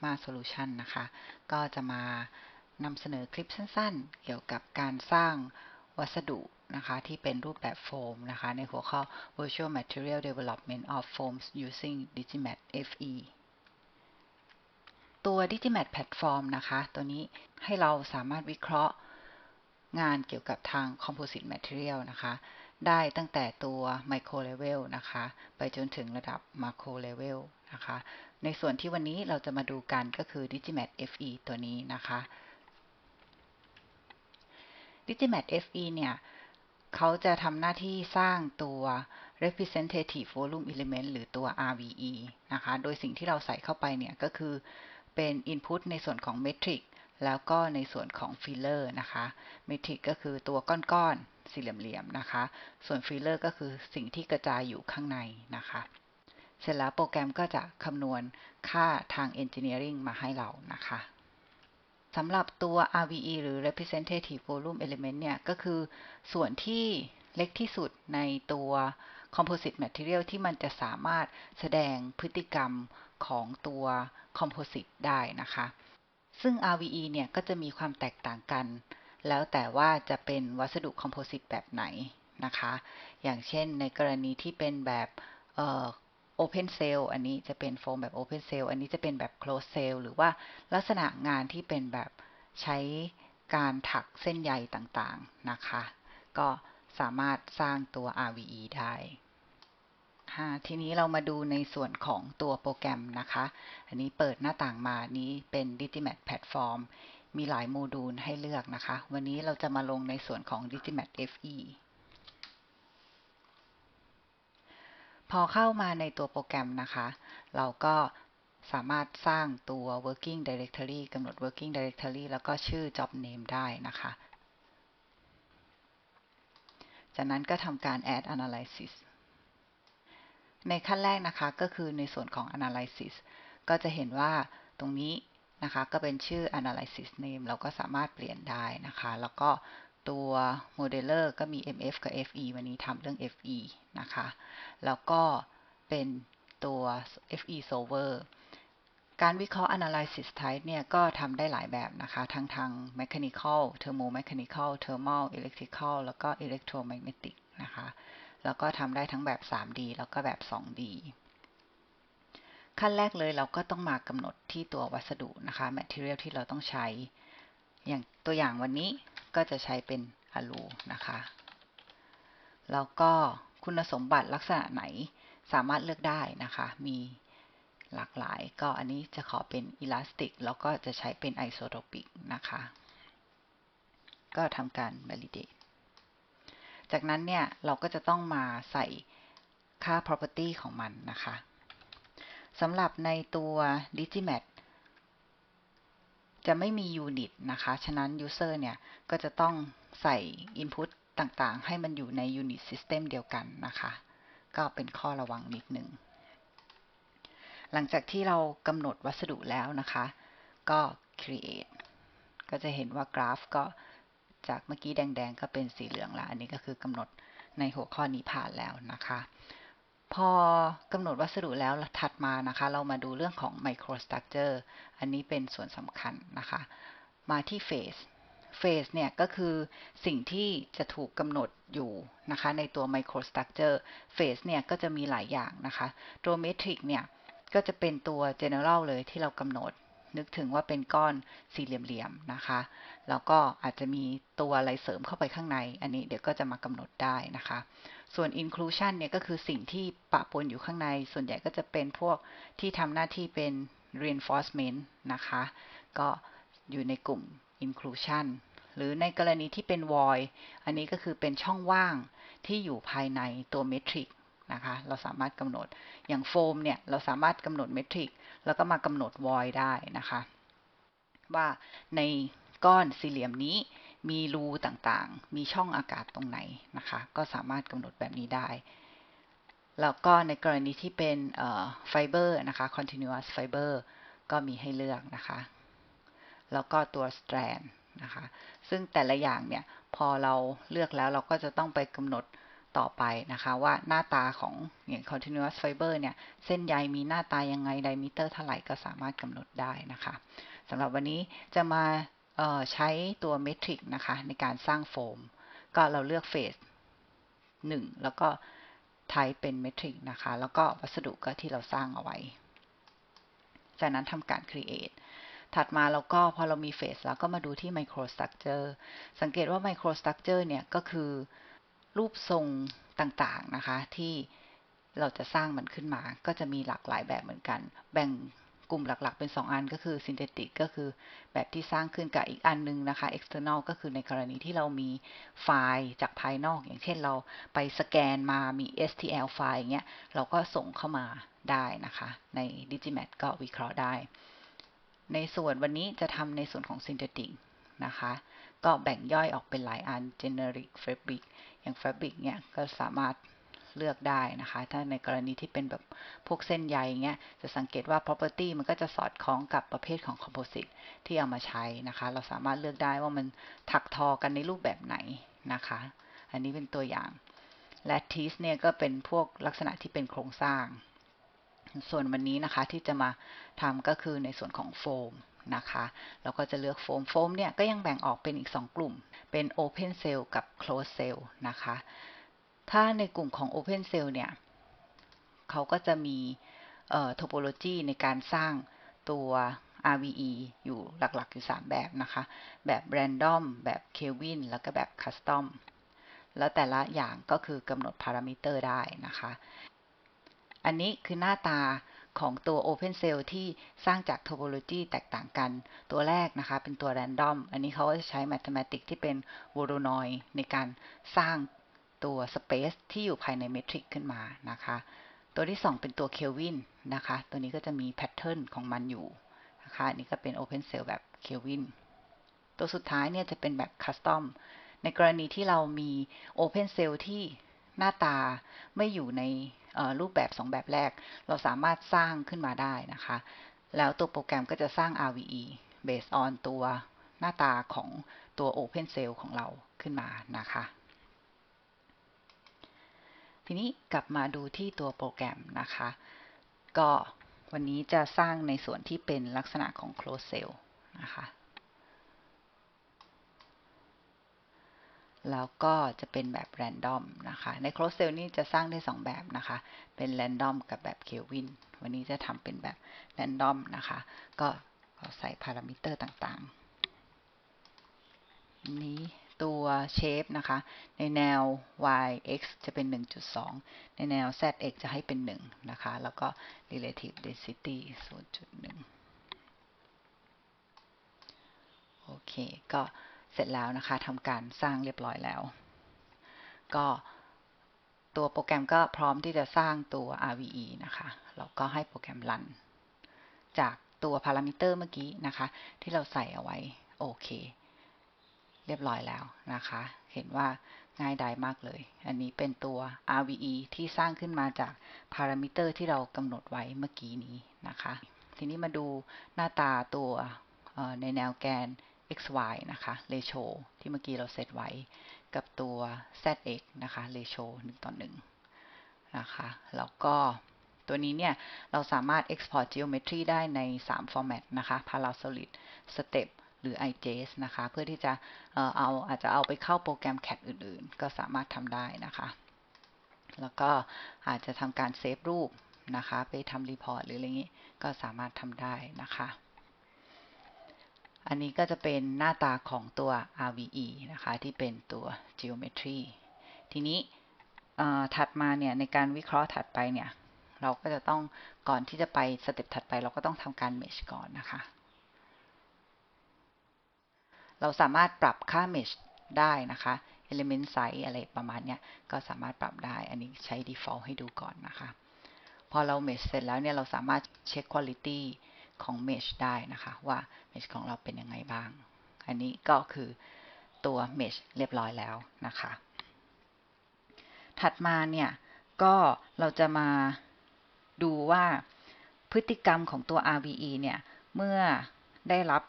Sigma Solution นะคะ ก็จะมานำเสนอคลิปสั้นๆ เกี่ยวกับการสร้างวัสดุนะคะที่เป็นรูปแบบโฟมนะคะ ในหัวข้อ Virtual Material Development of Foams Using Digimat FE ตัว Digimat Platform นะคะ ตัวนี้ให้เราสามารถวิเคราะห์งานเกี่ยวกับทาง Composite Material นะคะ ได้ตั้งแต่ตัว Micro Level นะคะ ไปจนถึงระดับ Macro Level นะคะ ในส่วนที่วันนี้เราจะมาดูกันก็คือ Digimat FE ตัวนี้นะคะ Digimat FE เนี่ยเขาจะทำหน้าที่สร้างตัว representative volume element หรือตัว RVE นะคะ โดยสิ่งที่เราใส่เข้าไปเนี่ยก็คือเป็น input ในส่วนของ metric แล้วก็ในส่วนของ filler นะคะ metric ก็คือตัวก้อนๆสี่เหลี่ยมๆนะคะ ส่วน filler ก็คือสิ่งที่กระจายอยู่ข้างในนะคะ เสร็จแล้วโปรแกรมก็จะคำนวณค่าทาง engineering มาให้เรานะคะสำหรับตัว RVE หรือ representative volume element เนี่ย ก็คือส่วนที่เล็กที่สุดในตัว composite material ที่มันจะสามารถแสดงพฤติกรรมของตัว composite ได้นะคะ ซึ่ง RVE เนี่ย ก็จะมีความแตกต่างกัน แล้วแต่ว่าจะเป็นวัสดุ composite แบบไหนนะคะ อย่างเช่นในกรณีที่เป็นแบบ Open Cell อันนี้จะเป็นโฟมแบบ Open Cell อันนี้จะเป็นแบบ Closed Cell หรือว่าลักษณะงานที่เป็นแบบใช้การถักเส้นใยต่างๆนะคะ ก็สามารถสร้างตัว RVE ได้ทีนี้เรามาดูในส่วนของตัวโปรแกรมนะคะ อันนี้เปิดหน้าต่างมานี้เป็น Digimat Platform มีหลายโมดูลให้เลือกนะคะ วันนี้เราจะมาลงในส่วนของ Digimat FE พอเข้ามาในตัวโปรแกรมนะคะ เราก็สามารถสร้างตัว working directory กำหนด working directory แล้วก็ชื่อ job name ได้นะคะ จากนั้นก็ทำการ add analysis ในขั้นแรกนะคะก็คือในส่วนของ analysis ก็จะเห็นว่าตรงนี้นะคะก็เป็นชื่อ analysis name เราก็สามารถเปลี่ยนได้นะคะ แล้วก็ ตัว modeler ก็มี mf กับ fe วันนี้ทำเรื่อง fe นะคะ แล้วก็เป็นตัว fe solver การวิเคราะห์ analysis type เนี่ย ก็ทำได้หลายแบบนะคะ ทั้งทาง mechanical thermomechanical thermal electrical แล้วก็ electromagnetic นะคะ แล้วก็ทำได้ทั้งแบบ 3D แล้วก็แบบ 2D ขั้นแรกเลยเราก็ต้องมากำหนดที่ตัววัสดุนะคะ material ที่เราต้องใช้ อย่างตัวอย่างวันนี้ ก็จะใช้เป็นอะลูนะคะ แล้วก็คุณสมบัติลักษณะไหนสามารถเลือกได้นะคะ มีหลากหลายก็อันนี้จะขอเป็นอิลาสติก แล้วก็จะใช้เป็นไอโซโทปิกนะคะ ก็ทำการ validate จากนั้นเนี่ย เราก็จะต้องมาใส่ค่า property ของมันนะคะสำหรับในตัว Digimat จะไม่มี unit นะคะ ฉะนั้น user เนี่ย ก็จะต้องใส่ input ต่างๆ ให้มันอยู่ใน unit system เดียวกันนะคะ ก็เป็นข้อระวังนิดนึง หลังจากที่เรากำหนดวัสดุแล้วนะคะ ก็ create ก็จะเห็นว่ากราฟก็จากเมื่อกี้แดง ๆ ก็เป็นสีเหลืองละอันนี้ก็คือกำหนดในหัวข้อนี้ผ่านแล้วนะคะ พอกำหนดวัสดุแล้วถัดมานะคะ เรามาดูเรื่องของ microstructure อันนี้เป็นส่วนสำคัญนะคะ มาที่ phase phase เนี่ยก็คือสิ่งที่จะถูกกำหนดอยู่นะคะ ในตัว microstructure phase เนี่ยก็จะมีหลายอย่างนะคะตัว metric เนี่ยก็จะเป็นตัว general เลยที่เรากำหนด นึกถึงว่าเป็นก้อนสี่เหลี่ยมๆนะคะ แล้วก็อาจจะมีตัวอะไรเสริมเข้าไปข้างใน อันนี้เดี๋ยวก็จะมากำหนดได้นะคะ ส่วน inclusion เนี่ยก็คือสิ่งที่ปะปนอยู่ข้างใน ส่วนใหญ่ก็จะเป็นพวกที่ทำหน้าที่เป็น reinforcement นะคะ ก็อยู่ในกลุ่ม inclusion หรือในกรณีที่เป็น void อันนี้ก็คือเป็นช่องว่างที่อยู่ภายในตัว metric นะคะ เราสามารถกำหนดอย่างโฟมเนี่ยเราสามารถกำหนด metric แล้วก็มากำหนด void ได้นะคะ ว่าในก้อนสี่เหลี่ยมนี้มีรูต่างๆ มีช่องอากาศตรงไหนนะคะ ก็สามารถกำหนดแบบนี้ได้ แล้วก็ในกรณีที่เป็นไฟเบอร์นะคะ continuous fiber ก็มีให้เลือกนะคะ แล้วก็ตัว strand นะคะ ซึ่งแต่ละอย่างเนี่ย พอเราเลือกแล้วเราก็จะต้องไปกำหนด ต่อไปนะคะว่าหน้าตาของอย่าง continuous fiber เนี่ย เส้นใยมีหน้าตายังไง diameter เท่าไหร่ก็สามารถกำหนดได้นะคะสำหรับวันนี้จะมาใช้ตัวเมทริกนะคะ ในการสร้างโฟม ก็เราเลือกเฟส1 แล้วก็ไทป์เป็นเมทริกนะคะ แล้วก็วัสดุก็ที่เราสร้างเอาไว้ จากนั้นทำการ create ถัดมาเราก็พอเรามีเฟสแล้วก็มาดูที่ microstructure สังเกตว่า microstructure เนี่ยก็คือ รูปทรงต่างๆนะคะ ที่เราจะสร้างมันขึ้นมา ก็จะมีหลากหลายแบบเหมือนกัน แบ่งกลุ่มหลักๆ เป็น 2 อันก็คือ synthetic ก็คือแบบที่สร้างขึ้นกับอีกอันนึงนะคะ external ก็คือในกรณีที่เรามีไฟล์จากภายนอก อย่างเช่นเราไปสแกนมามี STL ไฟล์อย่างเงี้ย เราก็ส่งเข้ามาได้นะคะ ใน Digimat ก็วิเคราะห์ได้ ในส่วนวันนี้จะทำในส่วนของ synthetic นะคะ ก็แบ่งย่อยออกเป็นหลายอัน generic fabric อย่าง fabric เนี่ยก็สามารถเลือกได้นะคะ ถ้าในกรณีที่เป็นแบบพวกเส้นใยเงี้ย จะสังเกตว่า property มันก็จะสอดคล้องกับประเภทของ composite ที่เอามาใช้นะคะ เราสามารถเลือกได้ว่ามันถักทอกันในรูปแบบไหนนะคะ อันนี้เป็นตัวอย่างและ tease เนี่ยก็เป็นพวกลักษณะที่เป็นโครงสร้าง ส่วนวันนี้นะคะที่จะมาทำก็คือในส่วนของโฟม นะคะเราก็จะเลือกโฟม โฟมเนี่ยก็ยังแบ่งออกเป็นอีก 2 กลุ่ม เป็น Open Cell กับ close Cell นะคะ ถ้าในกลุ่มของ Open Cell เนี่ยเขาก็จะมีโทโปโลจีในการสร้างตัว RVE อยู่หลักๆ อยู่ 3 แบบนะคะ แบบ Random แบบ Kelvin แล้วก็แบบ Custom แล้วแต่ละอย่างก็คือกำหนดพารามิเตอร์ได้นะคะ อันนี้คือหน้าตา ของตัว Open Cell ที่สร้างจาก Topology แตกต่างกัน ตัวแรกนะคะเป็นตัว Random อันนี้เขาก็จะใช้ Mathematics ที่เป็น Voronoi ในการสร้างตัว Space ที่อยู่ภายในเมทริกขึ้นมานะคะ ตัวที่ 2 เป็นตัว Kelvin นะคะ ตัวนี้ก็จะมีแพทเทิร์นของมันอยู่นะคะอันี่ก็เป็น Open Cell แบบ Kelvin ตัวสุดท้ายเนี่ยจะเป็นแบบ Custom ในกรณีที่เรามี Open Cell ที่ หน้าตาไม่อยู่ในรูปแบบ 2 แบบแรก เราสามารถสร้างขึ้นมาได้นะคะ แล้วตัวโปรแกรมก็จะสร้าง RVE based on ตัวหน้าตาของตัว Open Cell ของเราขึ้นมานะคะ ทีนี้กลับมาดูที่ตัวโปรแกรมนะคะ ก็วันนี้จะสร้างในส่วนที่เป็นลักษณะของ close cell นะคะ แล้วก็จะเป็นแบบ random นะคะ ใน close cell นี่จะสร้างได้ 2 แบบนะคะ เป็น random กับแบบ Kelvin วันนี้จะทำเป็นแบบ random นะคะ ก็ใส่พารามิเตอร์ต่างๆ นี้ตัวเชฟนะคะ ในแนว y x จะเป็น 1.2 ในแนว z x จะให้เป็น 1 นะคะ แล้วก็ relative density 0.1 โอเค ก็ เสร็จแล้วนะคะทำการสร้างเรียบร้อยแล้ว ก็ตัวโปรแกรมก็พร้อมที่จะสร้างตัว RVE นะคะเราก็ให้โปรแกรมรัน จากตัวพารามิเตอร์เมื่อกี้นะคะ ที่เราใส่เอาไว้ โอเค เรียบร้อยแล้วนะคะ เห็นว่าง่ายดายมากเลย อันนี้เป็นตัว RVE ที่สร้างขึ้นมาจากพารามิเตอร์ที่เรากำหนดไว้เมื่อกี้นี้นะคะ ทีนี้มาดูหน้าตาตัวในแนวแกน xy นะคะ ratio ที่เมื่อกี้เราเซตไว้กับตัว zx นะคะ ratio 1 ต่อ 1 นะคะ แล้วก็ตัวนี้เนี่ย เราสามารถ export geometry ได้ใน 3 format นะคะ paral solid Step หรือ IJS นะคะ เพื่อที่จะเอาอาจจะเอาไปเข้าโปรแกรม CAD อื่นๆ ก็สามารถทำได้นะคะ แล้วก็อาจจะทำการเซฟรูปนะคะ ไปทำรีพอร์ตหรืออะไรงี้ ก็สามารถทำได้นะคะ อันนี้ก็จะเป็นหน้าตาของตัว RVE นะคะ ที่เป็นตัว geometry ทีนี้ถัดมาเนี่ยในการวิเคราะห์ถัดไปเนี่ย เราก็จะต้องก่อนที่จะไปสเต็ปถัดไป เราก็ต้องทำการ mesh ก่อนนะคะ เราสามารถปรับค่า mesh ได้นะคะ element size อะไรประมาณนี้ก็สามารถปรับได้ อันนี้ใช้ default ให้ดูก่อนนะคะ พอเรา mesh เสร็จแล้วเนี่ย เราสามารถเช็ค quality ของ mesh ได้นะคะว่า mesh ของเราเป็นยังไงบ้าง อันนี้ก็คือตัว mesh เรียบร้อยแล้วนะคะ ถัดมาเนี่ยก็เราจะมาดูว่าพฤติกรรมของตัว RVE เนี่ยเมื่อได้รับ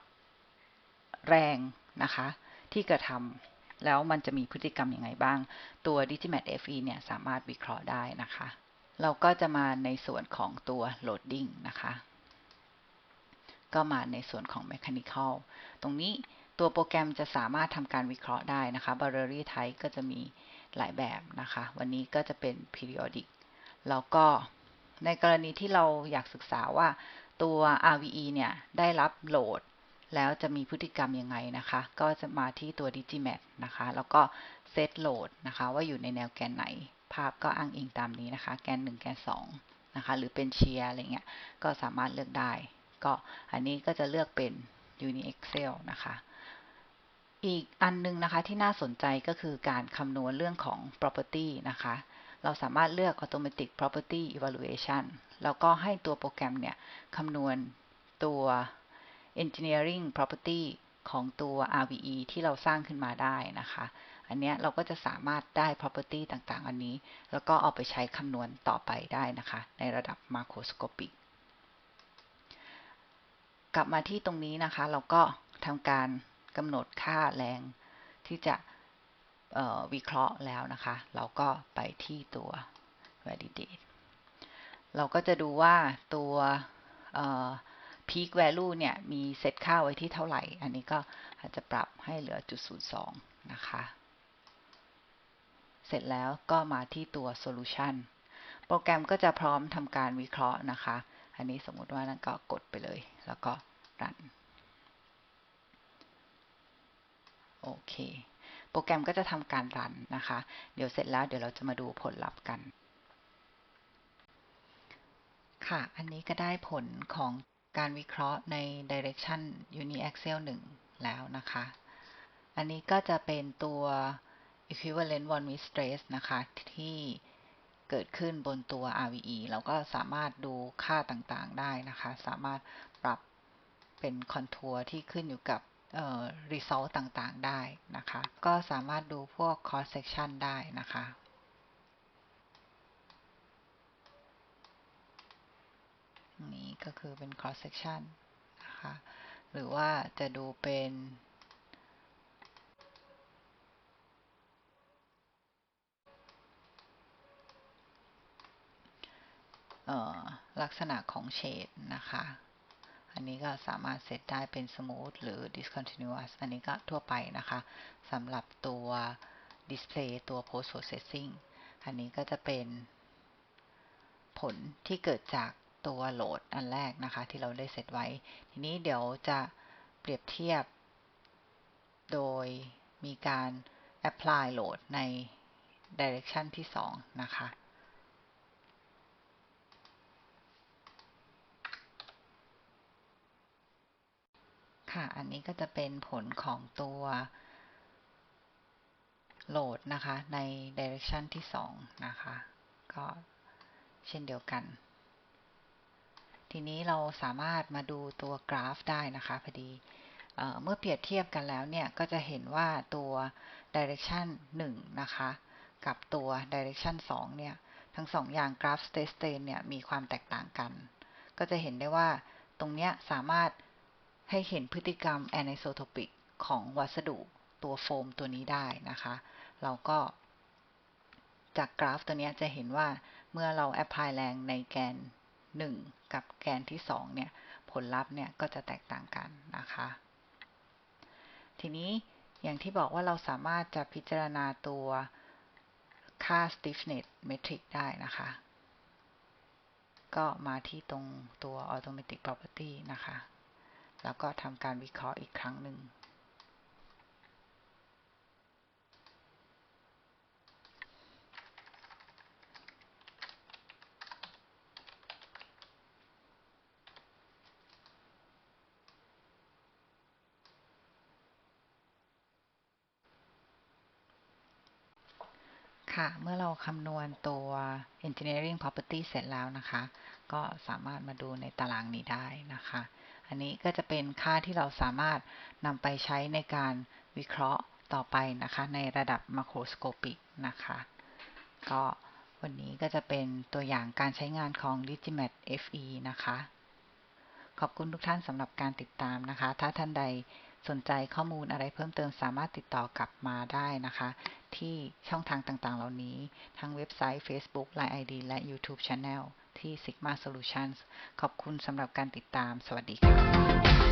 แรงนะคะที่กระทำแล้วมันจะมีพฤติกรรมยังไงบ้าง ตัว Digimat FE เนี่ยสามารถวิเคราะห์ได้นะคะ เราก็จะมาในส่วนของตัว loading นะคะ ก็มาในส่วนของ mechanical ตรงนี้ตัวโปรแกรมจะสามารถทำการวิเคราะห์ได้นะคะ binary type ก็จะมีหลายแบบนะคะ วันนี้ก็จะเป็น periodic แล้วก็ในกรณีที่เราอยากศึกษาว่าตัว RVE เนี่ยได้รับโหลด แล้วจะมีพฤติกรรมยังไงนะคะ ก็จะมาที่ตัว Digimat นะคะ แล้วก็เซตโหลดนะคะ ว่าอยู่ในแนวแกนไหน ภาพก็อ้างอิงตามนี้นะคะ แกน 1 แกน 2 นะคะ หรือเป็นเชียร์อะไรเงี้ย ก็สามารถเลือกได้ ก็อันนี้ก็จะเลือกเป็น Uni Excel นะคะ อีกอันนึงนะคะที่น่าสนใจก็คือการคำนวณเรื่องของ property นะคะ เราสามารถเลือก automatic property evaluation แล้วก็ให้ตัวโปรแกรมเนี่ยคำนวณตัว engineering property ของตัว RVE ที่เราสร้างขึ้นมาได้นะคะ อันนี้เราก็จะสามารถได้ property ต่างๆ อันนี้ แล้วก็เอาไปใช้คำนวณต่อไปได้นะคะ ในระดับ macroscopic กลับมาที่ตรงนี้นะคะ เราก็ทำการกำหนดค่าแรงที่จะวิเคราะห์แล้วนะคะ เราก็ไปที่ตัว validate เราก็จะดูว่าตัว peak value เนี่ย มีเซตค่าไว้ที่เท่าไหร่ อันนี้ก็อาจจะปรับให้เหลือจุด02นะคะ เสร็จแล้วก็มาที่ตัว solution โปรแกรมก็จะพร้อมทำการวิเคราะห์นะคะ อันนี้สมมุติว่านั่นก็กดไปเลย แล้วก็ run โอเค โปรแกรมก็จะทำการรันนะคะ เดี๋ยวเสร็จแล้วเดี๋ยวเราจะมาดูผลลัพธ์กัน ค่ะ อันนี้ก็ได้ผลของการวิเคราะห์ใน Direction Uniaxial 1 แล้วนะคะ อันนี้ก็จะเป็นตัว Equivalent One Way Stress นะคะที่ เกิดขึ้นบนตัว RVE เราก็สามารถดูค่าต่างๆได้นะคะ สามารถปรับเป็นคอนทัวร์ที่ขึ้นอยู่กับ result ต่างๆได้นะคะ ก็สามารถดูพวก cross section ได้นะคะ นี้ก็คือเป็น cross section นะคะ หรือว่าจะดูเป็น ลักษณะของเฉดนะคะ อันนี้ก็สามารถเซตได้เป็น smooth หรือ discontinuous อันนี้ก็ทั่วไปนะคะสำหรับตัว display ตัว post processing อันนี้ก็จะเป็นผลที่เกิดจากตัวโหลดอันแรกนะคะ ที่เราได้เซตไว้ ทีนี้เดี๋ยวจะเปรียบเทียบ โดยมีการ apply โหลดใน direction ที่ 2 นะคะ ค่ะ อันนี้ก็จะเป็นผลของตัวโหลดนะคะใน direction ที่ 2 นะคะ ก็เช่นเดียวกัน ทีนี้เราสามารถมาดูตัวกราฟได้นะคะพอดีเเมื่อเปรียบเทียบกันแล้วเนี่ย ก็จะเห็นว่าตัว direction 1 นะคะ กับตัว direction 2 เนี่ย ทั้งสองอย่างกราฟ state strain เนี่ย มีความแตกต่างกัน ก็จะเห็นได้ว่าตรงเนี้ยสามารถ ให้เห็นพฤติกรรมแอนิโซโทปิกของวัสดุตัวโฟมตัวนี้ได้นะคะ เราก็ จากกราฟตัวนี้จะเห็นว่าเมื่อเราแอพพลายแรงในแกน 1 กับแกนที่ 2 เนี่ย ผลลัพธ์เนี่ยก็จะแตกต่างกันนะคะ ทีนี้อย่างที่บอกว่าเราสามารถจะพิจารณาตัวค่า stiffness metric ได้นะคะ ก็มาที่ตรงตัว automatic property นะคะ แล้วก็ทำการวิเคราะห์อีกครั้งหนึ่ง ค่ะ เมื่อเราคำนวณตัว engineering property เสร็จแล้วนะคะ ก็สามารถมาดูในตารางนี้ได้นะคะ อันนี้ก็จะเป็นค่าที่เราสามารถนำไปใช้ในการวิเคราะห์ต่อไปนะคะ ในระดับมาโครสโคปิกนะคะ ก็วันนี้ก็จะเป็นตัวอย่างการใช้งานของ Digimat FE นะคะ ขอบคุณทุกท่านสำหรับการติดตามนะคะ ถ้าท่านใดสนใจข้อมูลอะไรเพิ่มเติมสามารถติดต่อกลับมาได้นะคะ ที่ช่องทางต่างๆ เหล่านี้ ทั้งเว็บไซต์ Facebook Line ID และ YouTube Channel ที่ Sigma Solutions ขอบคุณสำหรับการติดตาม สวัสดีค่ะ